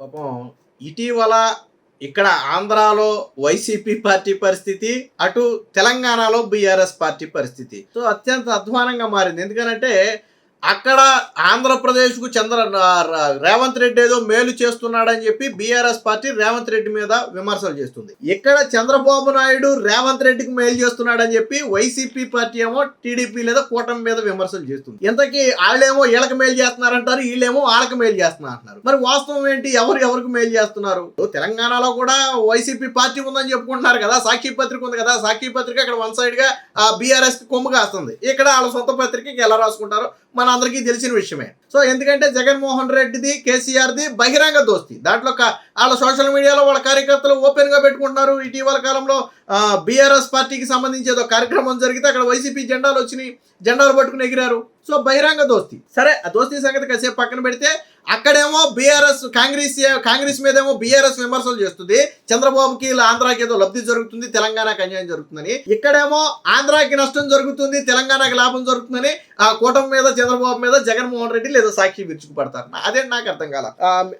పాపం ఇటీవల ఇక్కడ ఆంధ్రాలో వైసీపీ పార్టీ పరిస్థితి అటు తెలంగాణలో బీఆర్ఎస్ పార్టీ పరిస్థితి. సో అత్యంత అధ్వానంగా మారింది. ఎందుకనంటే అక్కడ ఆంధ్రప్రదేశ్కు చంద్ర రేవంత్ రెడ్డి ఏదో మేలు చేస్తున్నాడని చెప్పి బీఆర్ఎస్ పార్టీ రేవంత్ రెడ్డి మీద విమర్శలు చేస్తుంది. ఇక్కడ చంద్రబాబు నాయుడు రేవంత్ రెడ్డికి మేలు చేస్తున్నాడని చెప్పి వైసీపీ పార్టీ ఏమో టీడీపీ లేదా కూటమి మీద విమర్శలు చేస్తుంది. ఇంతకీ వాళ్ళేమో వీళ్ళకి మేలు చేస్తున్నారంటారు వీళ్ళేమో వాళ్ళకి మేలు చేస్తున్నారు అంటున్నారు మరి వాస్తవం ఏంటి? ఎవరు ఎవరికి మేలు చేస్తున్నారు? తెలంగాణలో కూడా వైసీపీ పార్టీ ఉందని చెప్పుకుంటున్నారు కదా సాక్షి పత్రిక ఉంది కదా సాక్షి పత్రిక అక్కడ వన్ సైడ్గా బీఆర్ఎస్కి కొమ్ము కాస్తుంది. ఇక్కడ వాళ్ళ సొంత పత్రికకి ఎలా రాసుకుంటారు? మన అందరికీ తెలిసిన విషయమే. సో ఎందుకంటే జగన్మోహన్ రెడ్డిది కేసీఆర్ది బహిరంగ దోస్తి. దాంట్లో వాళ్ళ సోషల్ మీడియాలో వాళ్ళ కార్యకర్తలు ఓపెన్గా పెట్టుకుంటున్నారు. ఇటీవల కాలంలో బీఆర్ఎస్ పార్టీకి సంబంధించి ఏదో కార్యక్రమం జరిగితే అక్కడ వైసీపీ జెండాలు వచ్చినాయి జెండాలు పట్టుకుని ఎగిరారు. సో బహిరంగ దోస్తి. సరే ఆ దోస్తీ సంగతి కాసేపు పక్కన పెడితే అక్కడేమో బీఆర్ఎస్ కాంగ్రెస్ కాంగ్రెస్ మీద ఏమో బీఆర్ఎస్ విమర్శలు చేస్తుంది. చంద్రబాబుకి ఇలా ఆంధ్రాకి ఏదో లబ్ధి జరుగుతుంది తెలంగాణకి అన్యాయం జరుగుతుందని. ఇక్కడేమో ఆంధ్రాకి నష్టం జరుగుతుంది తెలంగాణకి లాభం జరుగుతుందని ఆ కూటమి మీద చంద్రబాబు మీద జగన్మోహన్ రెడ్డి లేదా సాక్షి విరుచుకుపడతారు. అదే నాకు అర్థం కాల.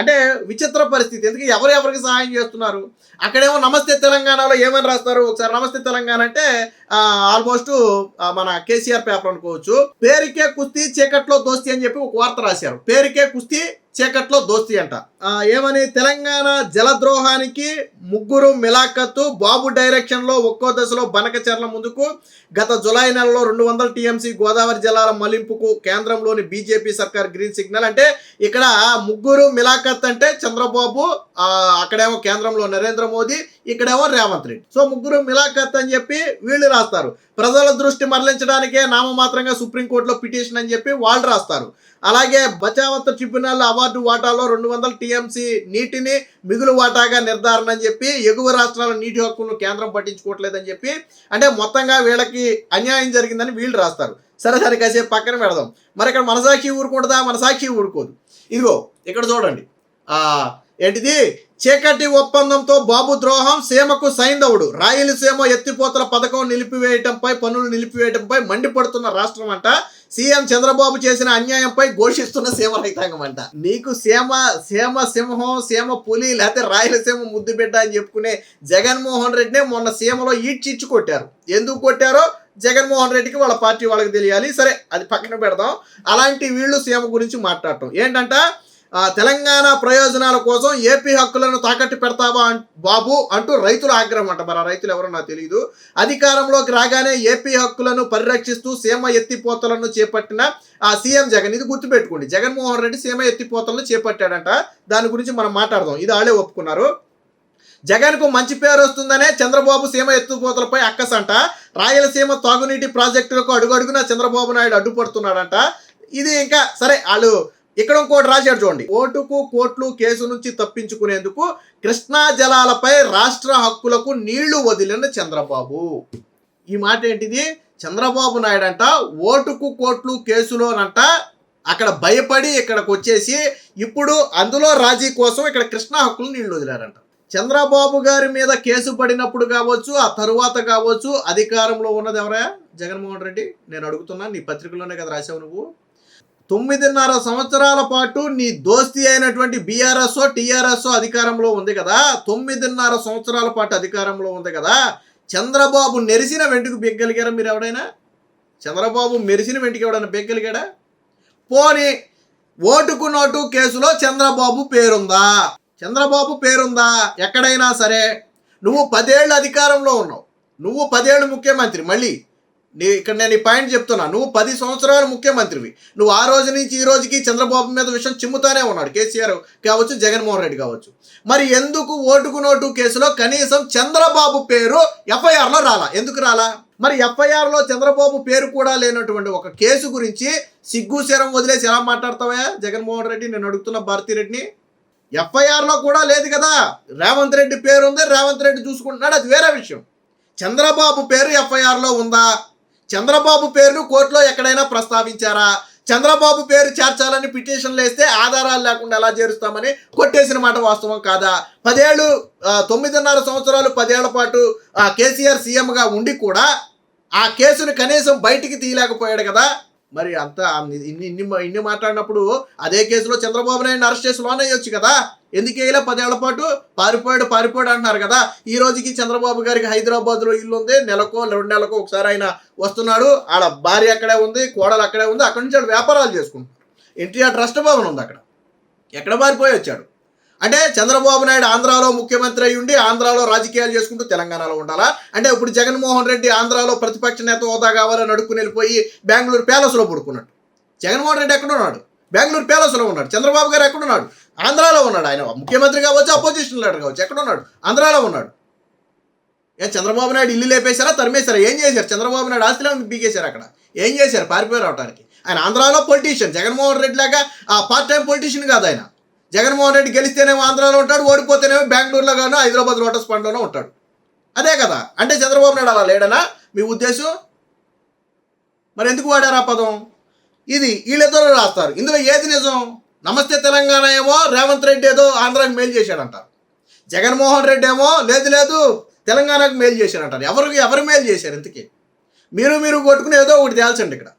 అంటే విచిత్ర పరిస్థితి. ఎందుకు ఎవరు ఎవరికి సహాయం చేస్తున్నారు? అక్కడేమో నమస్తే తెలంగాణలో ఏమని రాస్తారు? ఒకసారి నమస్తే తెలంగాణ అంటే ఆల్మోస్ట్ మన కేసీఆర్ పేపర్ అనుకోవచ్చు. పేరుకే కుస్తీ చీకట్లో దోస్తి అని చెప్పి ఒక వార్త రాశారు. పేరుకే కుస్తీ చీకట్లో దోస్తి అంట. ఏమని? తెలంగాణ జలద్రోహానికి ముగ్గురు మిలాఖత్తు బాబు డైరెక్షన్లో ఒక్కో దశలో బనకచర్ల ముందుకు గత జులై నెలలో రెండు వందల టీఎంసీ గోదావరి జలాల మలింపుకు కేంద్రంలోని బీజేపీ సర్కార్ గ్రీన్ సిగ్నల్. అంటే ఇక్కడ ముగ్గురు మిలాఖత్ అంటే చంద్రబాబు అక్కడేమో కేంద్రంలో నరేంద్ర మోదీ ఇక్కడేమో రేవంత్ రెడ్డి. సో ముగ్గురు మిలాఖత్ అని చెప్పి వీళ్ళు రాస్తారు. ప్రజల దృష్టి మరలించడానికే నామమాత్రంగా సుప్రీంకోర్టులో పిటిషన్ అని చెప్పి వాళ్ళు రాస్తారు. అలాగే బచావత్ ట్రిబ్యునల్ అవార్డు వాటాలో రెండు వందల టీఎంసీ నీటిని మిగులు వాటాగా నిర్ధారణ అని చెప్పి ఎగువ రాష్ట్రాల నీటి హక్కులను కేంద్రం పట్టించుకోవట్లేదని చెప్పి అంటే మొత్తంగా వీళ్ళకి అన్యాయం జరిగిందని వీళ్ళు రాస్తారు. సరే సరే కాసేపు పక్కన పెడదాం. మరి ఇక్కడ మనసాక్షి ఊరుకుంటుందా? మనసాక్షి ఊరుకోదు. ఇదిగో ఇక్కడ చూడండి. ఏంటిది? చీకటి ఒప్పందంతో బాబు ద్రోహం సీమకు సైంధవుడు. రాయలసీమ ఎత్తిపోతల పథకం నిలిపివేయటంపై పనులు నిలిపివేయటంపై మండిపడుతున్న రాష్ట్రం అంట. సీఎం చంద్రబాబు చేసిన అన్యాయంపై ఘోషిస్తున్న సీమ రైతాంగం అంట. నీకు సీమ సీమ సింహం సీమ పులి లేకపోతే రాయలసీమ ముద్దు బిడ్డ అని చెప్పుకునే జగన్మోహన్ రెడ్డినే మొన్న సీమలో ఈడ్చిచ్చి కొట్టారు. ఎందుకు కొట్టారో జగన్మోహన్ రెడ్డికి వాళ్ళ పార్టీ వాళ్ళకి తెలియాలి. సరే అది పక్కన పెడదాం. అలాంటి వీళ్ళు సీమ గురించి మాట్లాడటం. ఏంటంటే? తెలంగాణ ప్రయోజనాల కోసం ఏపీ హక్కులను తాకట్టు పెడతావా బాబు అంటూ రైతుల ఆగ్రహం అంట. మరి ఆ రైతులు ఎవరో నాకు తెలియదు అధికారంలోకి రాగానే ఏపీ హక్కులను పరిరక్షిస్తూ సీమ ఎత్తిపోతలను చేపట్టిన ఆ సీఎం జగన్. ఇది గుర్తుపెట్టుకోండి. జగన్మోహన్ రెడ్డి సీమ ఎత్తిపోతలను చేపట్టాడంట. దాని గురించి మనం మాట్లాడదాం. ఇది ఆడే ఒప్పుకున్నారు. జగన్కు మంచి పేరు వస్తుందనే చంద్రబాబు సీమ ఎత్తుపోతలపై అక్కసంట. రాయలసీమ తాగునీటి ప్రాజెక్టులకు అడుగడుగున చంద్రబాబు నాయుడు అడ్డుపడుతున్నాడంట. ఇది ఇంకా సరే వాళ్ళు ఇక్కడ ఇంకోటి రాశాడు చూడండి. ఓటుకు కోట్లు కేసు నుంచి తప్పించుకునేందుకు కృష్ణా జలాలపై రాష్ట్ర హక్కులకు నీళ్ళు వదిలిన చంద్రబాబు. ఈ మాట ఏంటిది? చంద్రబాబు నాయుడు అంట ఓటుకు కోట్లు కేసులోనంట అక్కడ భయపడి ఇక్కడికి వచ్చేసి ఇప్పుడు అందులో రాజీ కోసం ఇక్కడ కృష్ణా హక్కులు నీళ్ళు వదిలారంట. చంద్రబాబు గారి మీద కేసు పడినప్పుడు కావచ్చు ఆ తరువాత కావచ్చు అధికారంలో ఉన్నది ఎవరా? జగన్మోహన్ రెడ్డి? నేను అడుగుతున్నా నీ పత్రికలోనే కదా రాసావు నువ్వు. తొమ్మిదిన్నర సంవత్సరాల పాటు నీ దోస్తి అయినటువంటి బీఆర్ఎస్ టీఆర్ఎస్ అధికారంలో ఉంది కదా? తొమ్మిదిన్నర సంవత్సరాల పాటు అధికారంలో ఉంది కదా? చంద్రబాబు నెరిసిన వెంటుకు బెగ్గలిగారా మీరు ఎవడైనా? చంద్రబాబు మెరిసిన వెంటికి ఎవడైనా బెగ్గలిగాడా పోనీ ఓటుకు నోటు కేసులో చంద్రబాబు పేరుందా? చంద్రబాబు పేరుందా? ఎక్కడైనా సరే. నువ్వు పదేళ్ళు అధికారంలో ఉన్నావు. నువ్వు పదేళ్ళు ముఖ్యమంత్రి. మళ్ళీ నీ ఇక్కడ నేను ఈ పాయింట్ చెప్తున్నా. నువ్వు పది సంవత్సరాలు ముఖ్యమంత్రివి. నువ్వు ఆ రోజు నుంచి ఈ రోజుకి చంద్రబాబు మీద విషయం చిమ్ముతానే ఉన్నాడు. కేసీఆర్ కావచ్చు జగన్మోహన్ రెడ్డి కావచ్చు. మరి ఎందుకు ఓటుకు నోటు కేసులో కనీసం చంద్రబాబు పేరు ఎఫ్ఐఆర్లో రాలా? ఎందుకు రాలా? మరి ఎఫ్ఐఆర్లో చంద్రబాబు పేరు కూడా లేనటువంటి ఒక కేసు గురించి సిగ్గు శరం వదిలేసి ఎలా మాట్లాడతావా జగన్మోహన్ రెడ్డి నేను అడుగుతున్న భారతీ రెడ్డిని. ఎఫ్ఐఆర్లో కూడా లేదు కదా. రేవంత్ రెడ్డి పేరు ఉంది రేవంత్ రెడ్డి చూసుకుంటున్నాడు అది వేరే విషయం. చంద్రబాబు పేరు ఎఫ్ఐఆర్లో ఉందా? చంద్రబాబు పేరును కోర్టులో ఎక్కడైనా ప్రస్తావించారా? చంద్రబాబు పేరు చేర్చాలని పిటిషన్లు వేస్తే ఆధారాలు లేకుండా ఎలా చేరుస్తామని కొట్టేసిన మాట వాస్తవం కాదా? పదేళ్ళు తొమ్మిదిన్నర సంవత్సరాలు పదేళ్ళ పాటు కేసీఆర్ సీఎంగా ఉండి కూడా ఆ కేసును కనీసం బయటికి తీయలేకపోయాడు కదా? మరి అంత ఇన్ని ఇన్ని ఇన్ని మాట్లాడినప్పుడు అదే కేసులో చంద్రబాబు నాయుడు అరెస్ట్ చేసి లోన్ అయ్యొచ్చు కదా? ఎందుకు వేయలే పదేళ్ళ పాటు పారిపోయాడు పారిపోయాడు అంటున్నారు కదా? ఈ రోజుకి చంద్రబాబు గారికి హైదరాబాద్లో ఇల్లు ఉంది నెలకో రెండు నెలకో ఒకసారి ఆయన వస్తున్నాడు. ఆడ భార్య అక్కడే ఉంది కోడలు అక్కడే ఉంది అక్కడి నుంచి ఆడు వ్యాపారాలు చేసుకుంటున్నాడు. ఎన్టీఆర్ ట్రస్ట్ భవన్ ఉంది అక్కడ. ఎక్కడ పారిపోయి వచ్చాడు? అంటే చంద్రబాబు నాయుడు ఆంధ్రాలో ముఖ్యమంత్రి అయి ఉండి ఆంధ్రాలో రాజకీయాలు చేసుకుంటూ తెలంగాణలో ఉండాలా? అంటే ఇప్పుడు జగన్మోహన్ రెడ్డి ఆంధ్రాలో ప్రతిపక్ష నేత హోదా కావాలని అడుక్కుని వెళ్ళిపోయి బెంగళూరు ప్యాలెస్లో పడుకున్నాడు. జగన్మోహన్ రెడ్డి ఎక్కడ ఉన్నాడు? బెంగళూరు ప్యాలెస్లో ఉన్నాడు. చంద్రబాబు గారు ఎక్కడ ఉన్నాడు? ఆంధ్రాలో ఉన్నాడు ఆయన. ముఖ్యమంత్రి కావచ్చు అపోజిషన్ లీడర్ కావచ్చు ఎక్కడ ఉన్నాడు ఆంధ్రాలో ఉన్నాడు. ఏ చంద్రబాబు నాయుడు ఇల్లు లేపేశారా తరిమేశారా? ఏం చేశారు? చంద్రబాబు నాయుడు ఆస్తిలో పీకేశారు అక్కడ. ఏం చేశారు? పారిపోయి రావడానికి ఆయన ఆంధ్రాలో పొలిటీషియన్ జగన్మోహన్ రెడ్డి లాగా ఆ పార్ట్ టైం పొలిటీషియన్ కాదు ఆయన. జగన్మోహన్ రెడ్డి గెలిస్తేనేమో ఆంధ్రాలో ఉంటాడు ఓడిపోతేనేమో బెంగళూరులో గాను హైదరాబాద్ లోటస్ పండ్లోనూ ఉంటాడు. అదే కదా. అంటే చంద్రబాబు నాయుడు అలా లేడనా? మీ ఉద్దేశం? మరి ఎందుకు వాడారా ఆ పదం? ఇది వీళ్ళిద్దరూ రాస్తారు. ఇందులో ఏది నిజం? నమస్తే తెలంగాణ ఏమో రేవంత్ రెడ్డి ఏదో ఆంధ్రాకి మేలు చేశాడంటారు. జగన్మోహన్ రెడ్డి ఏమో లేదు లేదు తెలంగాణకు మేలు చేశాడంటారు. ఎవరికి ఎవరు మేలు చేశారు ఇంతకీ? మీరు మీరు కొట్టుకుని ఏదో ఒకటి తేల్చండి ఇక్కడ.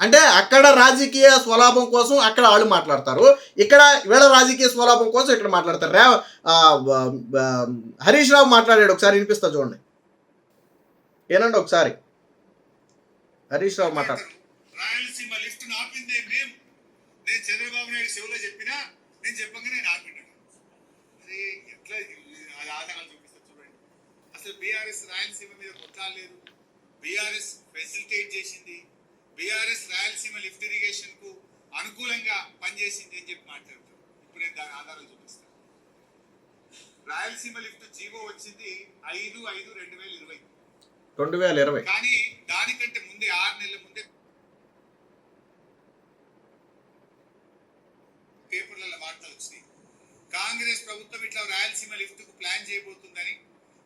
అంటే అక్కడ రాజకీయ స్వలాభం కోసం అక్కడ వాళ్ళు మాట్లాడతారు. ఇక్కడ వీళ్ళ రాజకీయ స్వలాభం కోసం ఇక్కడ మాట్లాడతారు. రే హరీష్ రావు మాట్లాడాడు ఒకసారి వినిపిస్తా చూడండి. ఏనండి ఒకసారి? హరీష్ రావు మాట్లాడు రాయలసీమ లిఫ్ట్ ఆపిందే మేము నేను చంద్రబాబు నాయుడు శివలో చెప్పినా నేను చెప్పంగా నేను ఆపినాను అది ఎట్లా అది ఆధారాలు చూపిస్తా చూడండి. అసలు బీఆర్ఎస్ రాయలసీమ మీద కొట్లాడలేదు. బీఆర్ఎస్ ఫెసిలిటేట్ చేసింది. బీఆర్ఎస్ రాయలసీమ లిఫ్ట్ ఇరిగేషన్కు అనుకూలంగా పనిచేసింది అని చెప్పి మాట్లాడతారు ఇప్పుడు నేను దాని ఆధారాలు చూపిస్తాను. రాయలసీమ లిఫ్ట్ జీవో వచ్చింది ఐదు ఐదు రెండు వేల ఇరవై. రెండు వేల ఇరవై. కానీ దానికంటే ముందే ఆరు నెలల ముందే పేపర్లలో వార్తలు వచ్చినాయి. కాంగ్రెస్ ప్రభుత్వం ఇట్లా రాయలసీమ లిఫ్ట్కు ప్లాన్ చేయబోతుందని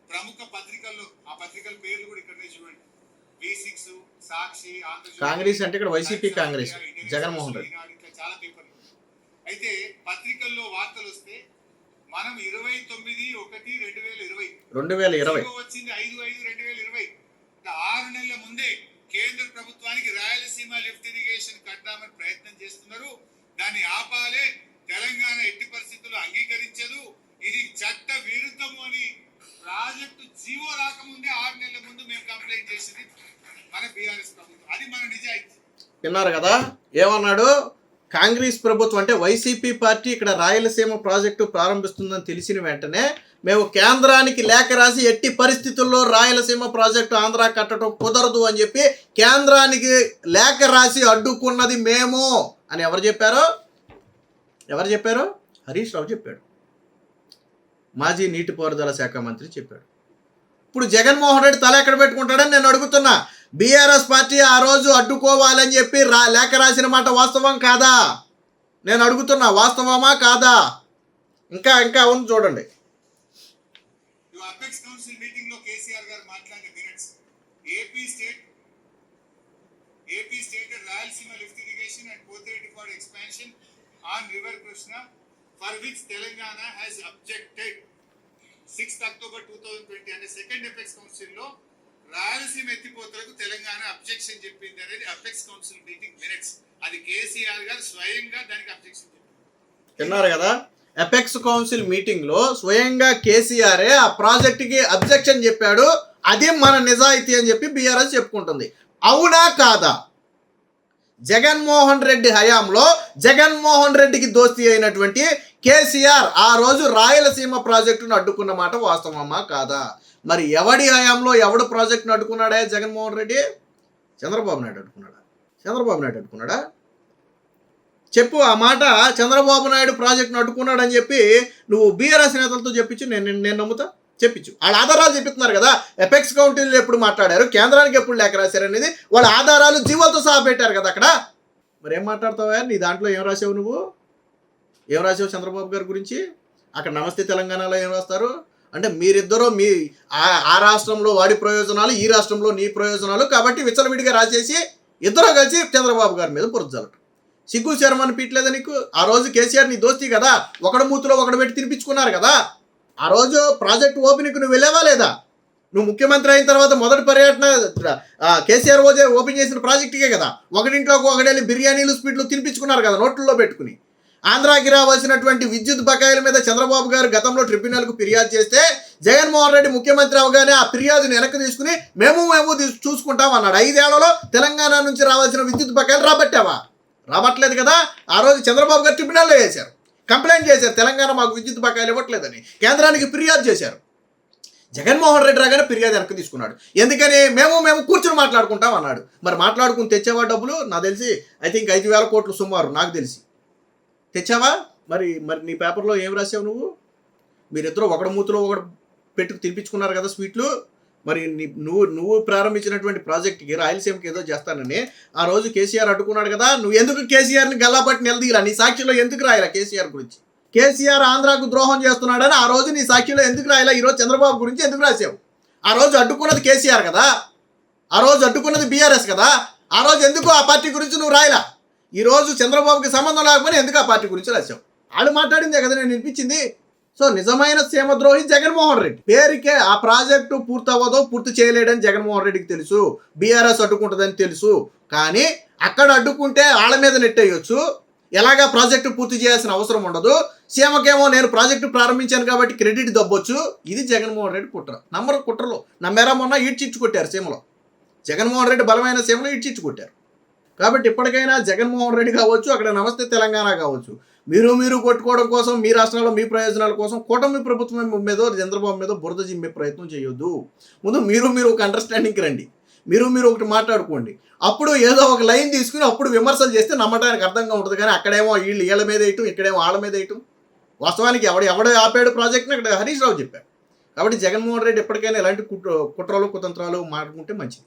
ప్రముఖ పత్రికల్లో ఆ పత్రికల పేర్లు కూడా ఇక్కడ చూడండి. వి సిక్స్ సాక్షి కాంగ్రెస్ అంటే ఇక్కడ వైసీపీ కాంగ్రెస్ జగన్మోహన్ రెడ్డి. ఇట్లా చాలా పేపర్లు అయితే పత్రికల్లో వార్తలు వస్తే మనం ఇరవై తొమ్మిది ఒకటి రెండు వేల ఇరవై. రెండు వేల ఇరవై. వచ్చింది ఐదు ఐదు రెండు వేల ఇరవై. ఆరు నెలల ముందే కేంద్ర ప్రభుత్వానికి రాయలసీమ లిఫ్ట్ ఇరిగేషన్ కట్టామని ప్రయత్నం చేస్తున్నారు. దాన్ని ఆపాలే తెలంగాణ ఎట్టి పరిస్థితుల్లో అంగీకరించదు ఇది చట్ట విరుద్ధము అని ప్రాజెక్టు జీవో రాకముందే ఆరు నెలల ముందు మేము కంప్లైంట్ చేసింది మన బీఆర్ఎస్ ప్రభుత్వం అది మన నిజాయితీ విన్నారు కదా? ఏమన్నాడు? కాంగ్రెస్ ప్రభుత్వం అంటే వైసీపీ పార్టీ ఇక్కడ రాయలసీమ ప్రాజెక్టు ప్రారంభిస్తుందని తెలిసిన వెంటనే మేము కేంద్రానికి లేఖ రాసి ఎట్టి పరిస్థితుల్లో రాయలసీమ ప్రాజెక్టు ఆంధ్ర కట్టడం కుదరదు అని చెప్పి కేంద్రానికి లేఖ రాసి అడ్డుకున్నది మేము అని ఎవరు చెప్పారు? ఎవరు చెప్పారు? హరీష్ రావు చెప్పాడు. మాజీ నీటిపారుదల శాఖ మంత్రి చెప్పాడు. ఇప్పుడు జగన్మోహన్ రెడ్డి తల ఎక్కడ పెట్టుకుంటాడని నేను అడుగుతున్నా. బీఆర్ఎస్ పార్టీ ఆ రోజు అడ్డుకోవాలని చెప్పి రా లేఖ రాసిన మాట వాస్తవం కాదా? నేను అడుగుతున్నా వాస్తవమా కాదా? ఇంకా ఇంకా అవును చూడండి. అపెక్స్ కౌన్సిల్ మీటింగ్లో కేసీఆర్ గారు మాట్లాడిన minutes AP state AP state Rayalaseema lift irrigation and Pothireddy far expansion on river Krishna for which Telangana has objected sixth October two thousand twenty అనే సెకండ్ ఎపెక్స్ కౌన్సిల్లో రాయలసీమ ఎత్తిపోతలకు తెలంగాణ అబ్జెక్షన్ చెప్పింది అనేది apex council meeting minutes. అది కేసీఆర్ గారు స్వయంగా దానికి objection చెప్పింది. విన్నారు కదా? ఎపెక్స్ కౌన్సిల్ మీటింగ్లో స్వయంగా కేసీఆరే ఆ ప్రాజెక్ట్కి అబ్జెక్షన్ చెప్పాడు. అదే మన నిజాయితీ అని చెప్పి బీఆర్ఎస్ చెప్పుకుంటుంది. అవునా కాదా? జగన్మోహన్ రెడ్డి హయాంలో జగన్మోహన్ రెడ్డికి దోస్తి అయినటువంటి కేసీఆర్ ఆ రోజు రాయలసీమ ప్రాజెక్టును అడ్డుకున్న మాట వాస్తవమా కాదా? మరి ఎవడి హయాంలో ఎవడు ప్రాజెక్ట్ అడ్డుకున్నాడా జగన్మోహన్ రెడ్డి? చంద్రబాబు నాయుడు అడ్డుకున్నాడా చంద్రబాబు నాయుడు అడ్డుకున్నాడా చెప్పు ఆ మాట చంద్రబాబు నాయుడు ప్రాజెక్ట్ అడ్డుకున్నాడని చెప్పి నువ్వు బీఆర్ఎస్ నేతలతో చెప్పించు నేను నేను- నమ్ముతా. చెప్పించు. వాళ్ళ ఆధారాలు చెప్తున్నారు కదా ఎపెక్స్ కౌంటీలు ఎప్పుడు మాట్లాడారు కేంద్రానికి ఎప్పుడు లేఖ రాశారు అనేది వాళ్ళ ఆధారాలు జీవోలతో సహా పెట్టారు కదా అక్కడ. మరి ఏం మాట్లాడతావా నీ దాంట్లో ఏం రాసావు నువ్వు? ఏం రాసావు చంద్రబాబు గారి గురించి? అక్కడ నమస్తే తెలంగాణలో ఏం రాస్తారు? అంటే మీరిద్దరూ మీ ఆ ఆ రాష్ట్రంలో వాడి ప్రయోజనాలు ఈ రాష్ట్రంలో నీ ప్రయోజనాలు కాబట్టి విచ్చలవిడిగా రాసేసి ఇద్దరు కలిసి చంద్రబాబు గారి మీద బురదలటం సిగ్గు శర్మని పీట్లేదా నీకు? ఆ రోజు కేసీఆర్ నీ దోస్తి కదా ఒకడు మూతిలో ఒకడు పెట్టి తినిపించుకున్నారు కదా. ఆ రోజు ప్రాజెక్ట్ ఓపెనింగ్ నువ్వు వెళ్ళావా లేదా? నువ్వు ముఖ్యమంత్రి అయిన తర్వాత మొదటి పర్యటన ఆ, కేసీఆర్ ఓజే ఓపెన్ చేసిన ప్రాజెక్టుకే కదా. ఒకటింట్లో ఒకడెళ్ళి బిర్యానీలు స్వీట్లు తినిపించుకున్నారు కదా నోట్లలో పెట్టుకుని. ఆంధ్రాకి రావాల్సినటువంటి విద్యుత్ బకాయిల మీద చంద్రబాబు గారు గతంలో ట్రిబ్యునల్కు ఫిర్యాదు చేస్తే జగన్మోహన్ రెడ్డి ముఖ్యమంత్రి అవగానే ఆ ఫిర్యాదుని వెనక్కి తీసుకుని మేము మేము చూసుకుంటాం అన్నాడు. ఐదేళ్ళలో తెలంగాణ నుంచి రావాల్సిన విద్యుత్ బకాయిలు రాబట్టావా? రాబట్టలేదు కదా? ఆ రోజు చంద్రబాబు గారు ట్రిబ్యునల్లో వేశారు. కంప్లైంట్ చేశారు. తెలంగాణ మాకు విద్యుత్ బకాయిలు ఇవ్వట్లేదని కేంద్రానికి ఫిర్యాదు చేశారు. జగన్మోహన్ రెడ్డి రాగానే ఫిర్యాదు వెనక్కి తీసుకున్నాడు. ఎందుకని? మేము మేము కూర్చొని మాట్లాడుకుంటాం అన్నాడు. మరి మాట్లాడుకుని తెచ్చేవా డబ్బులు? నాకు తెలిసి ఐ థింక్ ఐదు వేల కోట్లు సుమారు నాకు తెలిసి. తెచ్చావా? మరి మరి నీ పేపర్లో ఏం రాసావు నువ్వు? మీరిద్దరూ ఒకడు మూతిలో ఒకడు పెట్టుకు తినిపించుకున్నారు కదా స్వీట్లు. మరి నువ్వు నువ్వు ప్రారంభించినటువంటి ప్రాజెక్ట్కి రాయలసీమకి ఏదో చేస్తానని ఆ రోజు కేసీఆర్ అడ్డుకున్నాడు కదా నువ్వు ఎందుకు కేసీఆర్ని గల్లాపట్టి నిలదీయరా నీ సాక్షిలో ఎందుకు రాయరా కేసీఆర్ గురించి? కేసీఆర్ ఆంధ్రాకు ద్రోహం చేస్తున్నాడని ఆ రోజు నీ సాక్షిలో ఎందుకు రాయలా? ఈరోజు చంద్రబాబు గురించి ఎందుకు రాసావు? ఆ రోజు అడ్డుకున్నది కేసీఆర్ కదా? ఆ రోజు అడ్డుకున్నది బీఆర్ఎస్ కదా? ఆ రోజు ఎందుకు ఆ పార్టీ గురించి నువ్వు రాయలా? ఈరోజు చంద్రబాబుకి సంబంధం లేకపోయినా ఎందుకు ఆ పార్టీ గురించి రాశాం వాళ్ళు మాట్లాడిందే కదా నేను వినిపించింది. సో నిజమైన సీమద్రోహి జగన్మోహన్ రెడ్డి. పేరుకే ఆ ప్రాజెక్టు పూర్తి అవ్వదో పూర్తి చేయలేడని జగన్మోహన్ రెడ్డికి తెలుసు. బీఆర్ఎస్ అడ్డుకుంటుందని తెలుసు. కానీ అక్కడ అడ్డుకుంటే వాళ్ళ మీద నెట్టేయచ్చు. ఎలాగా ప్రాజెక్టు పూర్తి చేయాల్సిన అవసరం ఉండదు. సీమకేమో నేను ప్రాజెక్టు ప్రారంభించాను కాబట్టి క్రెడిట్ దబ్బొచ్చు. ఇది జగన్మోహన్ రెడ్డి కుట్ర. నమ్మరు కుట్రలు. నమ్మేరా మొన్న ఈడ్చిచ్చు కొట్టారు సీమలో. జగన్మోహన్ రెడ్డి బలమైన సీమలో ఈడ్చిచ్చు కొట్టారు కాబట్టి ఇప్పటికైనా జగన్మోహన్ రెడ్డి కావచ్చు అక్కడ నమస్తే తెలంగాణ కావచ్చు. మీరు మీరు కొట్టుకోవడం కోసం మీ రాష్ట్రాల్లో మీ ప్రయోజనాల కోసం కూటమి ప్రభుత్వం మీద చంద్రబాబు మీద బురద జిమ్మే ప్రయత్నం చేయొద్దు. ముందు మీరు మీరు ఒక అండర్స్టాండింగ్కి రండి. మీరు మీరు ఒకటి మాట్లాడుకోండి. అప్పుడు ఏదో ఒక లైన్ తీసుకుని అప్పుడు విమర్శలు చేస్తే నమ్మడానికి అర్థంగా ఉంటుంది. కానీ అక్కడేమో వీళ్ళు వీళ్ళ మీద వేయటం ఇక్కడేమో వాళ్ళ మీద వేయటం. వాస్తవానికి ఎవడు ఎవడో ఆపాడు ప్రాజెక్ట్ని అక్కడ హరీష్ రావు చెప్పారు. కాబట్టి జగన్మోహన్ రెడ్డి ఎప్పటికైనా ఇలాంటి కుట్ర కుట్రలు కుతంత్రాలు మాట్లాడుకుంటే మంచిది.